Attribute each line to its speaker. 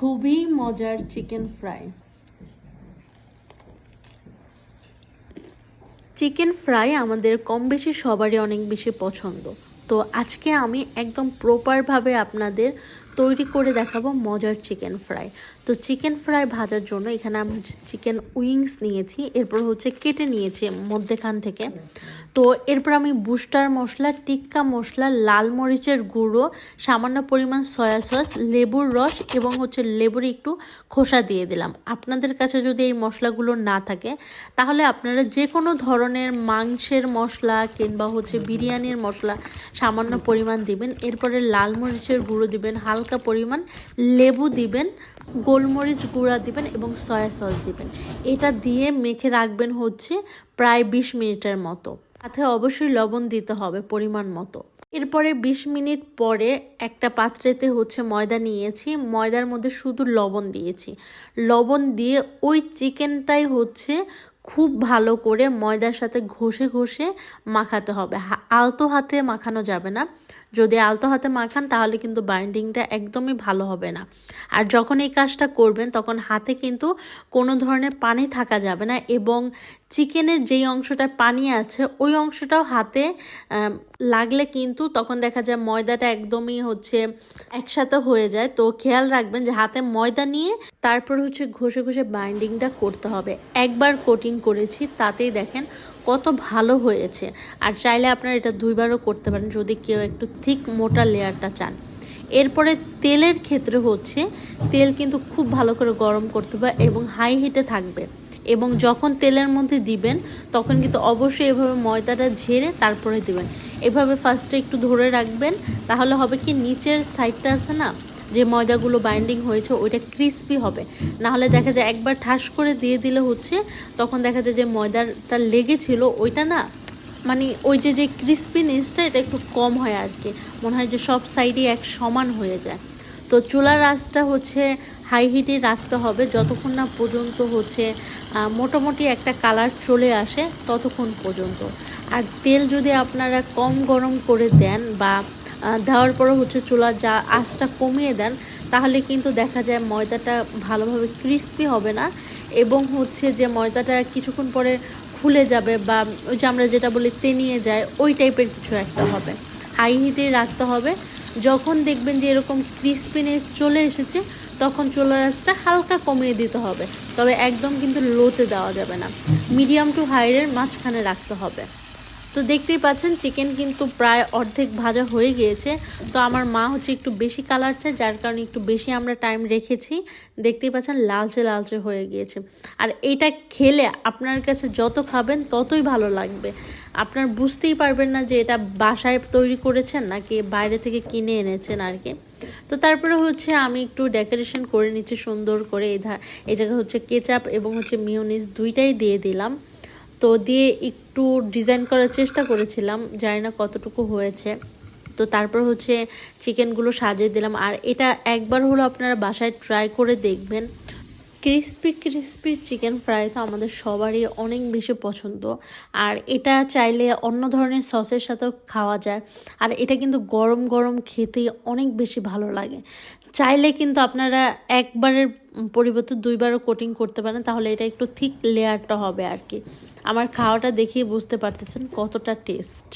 Speaker 1: খুবই মজার chicken fry. Chicken fry আমাদের কম বেশি সবারই অনেক বেশি পছন্দ। তো আজকে আমি একদম প্রপারভাবে আপনাদের তৈরি করে দেখাবো মজার চিকেন ফ্রাই তো চিকেন ফ্রাই ভাজার জন্য এখানে আমি চিকেন উইংস নিয়েছি, এরপর হচ্ছে কেটে নিয়েছি মধ্যেখান থেকে। তো এরপর আমি বুস্টার মশলা, টিক্কা মশলা, লাল মরিচের গুঁড়ো, সামান্য পরিমাণ সয়া সস লেবুর রস এবং হচ্ছে লেবুর একটু খোসা দিয়ে দিলাম। আপনাদের কাছে যদি এই মশলাগুলো না থাকে, তাহলে আপনারা যে কোনো ধরনের মাংসের মশলা কিংবা হচ্ছে বিরিয়ানির মশলা সামান্য পরিমাণ দিবেন, এরপরে লাল মরিচের গুঁড়ো দিবেন, হালকা পরিমাণ লেবু দিবেন, গোলমরিচ গুঁড়া দিবেন এবং সয়া সস দিবেন। এটা দিয়ে মেখে রাখবেন হচ্ছে প্রায় বিশ মিনিটের মতো। সাথে অবশ্যই লবণ দিতে হবে পরিমাণ মতো। এরপরে ২০ মিনিট পরে একটা পাত্রেতে হচ্ছে ময়দা নিয়েছি। ময়দার মধ্যে শুধু লবণ দিয়েছি। লবণ দিয়ে ওই চিকেনটাই হচ্ছে খুব ভালো করে ময়দার সাথে ঘষে ঘষে মাখাতে হবে। আলতো হাতে মাখানো যাবে না। যদি আলতো হাতে মাখান তাহলে কিন্তু বাইন্ডিংটা একদমই ভালো হবে না। আর যখন এই কাজটা করবেন তখন হাতে কিন্তু কোনো ধরনের পানি থাকা যাবে না এবং চিকেনের যেই অংশটা পানি আছে, ওই অংশটাও হাতে লাগলে কিন্তু তখন দেখা যায় ময়দাটা একদমই হচ্ছে একসাথে হয়ে যায়। তো খেয়াল রাখবেন যে হাতে ময়দা নিয়ে তারপর হচ্ছে ঘষে ঘষে বাইন্ডিংটা করতে হবে। একবার কোটিং করেছি, তাতেই দেখেন কত ভালো হয়েছে। আর চাইলে আপনারা এটা দুইবারও করতে পারেন যদি কেউ একটু থিক মোটা লেয়ারটা চান। এরপরে তেলের ক্ষেত্রে হচ্ছে, তেল কিন্তু খুব ভালো করে গরম করতে হবে এবং হাই হিটে থাকবে। এবং যখন তেলের মধ্যে দিবেন, তখন কিন্তু অবশ্যই এভাবে ময়দাটা ঝেড়ে তারপরে দিবেন। এভাবে ফার্স্টে একটু ধরে রাখবেন, তাহলে হবে কি নিচের সাইডটা আছে না, যে ময়দাগুলো বাইন্ডিং হয়েছে, ওইটা ক্রিস্পি হবে। না হলে দেখা যায় একবার ঠাস করে দিয়ে দিলে হচ্ছে, তখন দেখা যায় যে ময়দাটা লেগেছিল, ওইটা না মানে ওই যে যে ক্রিস্পিনেসটা এটা একটু কম হয় আর কি। মনে হয় যে সব সাইডে এক সমান হয়ে যায়। তো চুলার আঁচটা হচ্ছে হাই হিটে রাখতে হবে। যতক্ষণ না পর্যন্ত হচ্ছে মোটামুটি একটা কালার চলে আসে ততক্ষণ পর্যন্ত। আর তেল যদি আপনারা কম গরম করে দেন বা দেওয়ার পরে হচ্ছে চুলার যা আঁচটা কমিয়ে দেন, তাহলে কিন্তু দেখা যায় ময়দাটা ভালোভাবে ক্রিস্পি হবে না এবং হচ্ছে যে ময়দাটা কিছুক্ষণ পরে খুলে যাবে বা, ওই যে আমরা যেটা বলি, তেনিয়ে যায়, ওই টাইপের কিছু একটা হবে। হাই হিটে রাখতে হবে। যখন দেখবেন যে এরকম ক্রিস্পিনেস চলে এসেছে, তখন চুলার আঁচটা হালকা কমিয়ে দিতে হবে। তবে একদম কিন্তু লোতে দেওয়া যাবে না। মিডিয়াম টু হাইয়ের মাঝখানে রাখতে হবে। তো দেখতেই পাচ্ছেন চিকেন কিন্তু প্রায় অর্ধেক ভাজা হয়ে গিয়েছে। তো আমার মা হচ্ছে একটু বেশি কালার চায়, যার কারণে একটু বেশি আমরা টাইম রেখেছি। দেখতেই পাচ্ছেন, লালচে লালচে হয়ে গিয়েছে। আর এটা খেলে আপনার কাছে যত খাবেন ততই ভালো লাগবে। আপনার বুঝতেই পারবেন না যে এটা বাসায় তৈরি করেছেন নাকি বাইরে থেকে কিনে এনেছেন আর কি। তো তারপরে হচ্ছে আমি একটু ডেকোরেশন করে নিচ্ছি সুন্দর করে। এই ধা এই জায়গায় হচ্ছে কেচাপ এবং হচ্ছে মিওনিস দুইটাই দিয়ে দিলাম। তো দিয়ে একটু ডিজাইন করার চেষ্টা করেছিলাম, জানি না কতটুকু হয়েছে। তো তারপর হচ্ছে চিকেনগুলো সাজিয়ে দিলাম। আর এটা একবার হলো আপনারা বাসায় ট্রাই করে দেখবেন। ক্রিস্পি ক্রিস্পি চিকেন ফ্রাই তো আমাদের সবারই অনেক বেশি পছন্দ। আর এটা চাইলে অন্য ধরনের সসের সাথেও খাওয়া যায়। আর এটা কিন্তু গরম গরম খেতে অনেক বেশি ভালো লাগে। চাইলে কিন্তু আপনারা একবারের পরিবর্তে দুইবারও কোটিং করতে পারেন, তাহলে এটা একটু থিক লেয়ারটা হবে আর কি। আমার খাওয়াটা দেখেই বুঝতে পারতেছেন কতটা টেস্ট